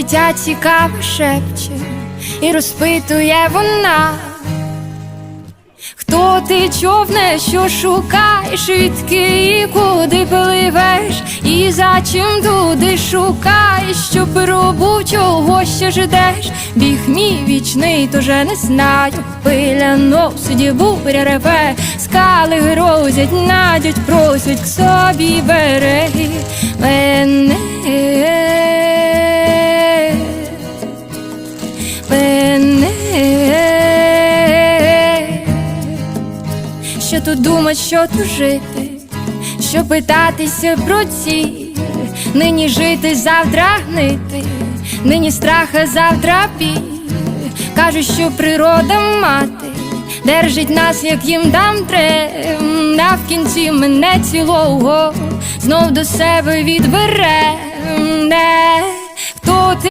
дитя цікаво шепче і розпитує вона. Хто ти човне, що шукаєш, відки і куди пливеш, і за чим туди шукаєш, що пробув, чого ще ждеш, біг мій вічний, тоже не знаю. Пиля носить, буря реве, скали грозять, надять, просять к собі береги Мене що тут думать, що тут жити, що питатися про ціль, нині жити, завтра гнити, нині страх, а завтра біль. Кажуть, що природа мати держить нас, як їм дам трем, а в кінці мене цілого знов до себе відбере.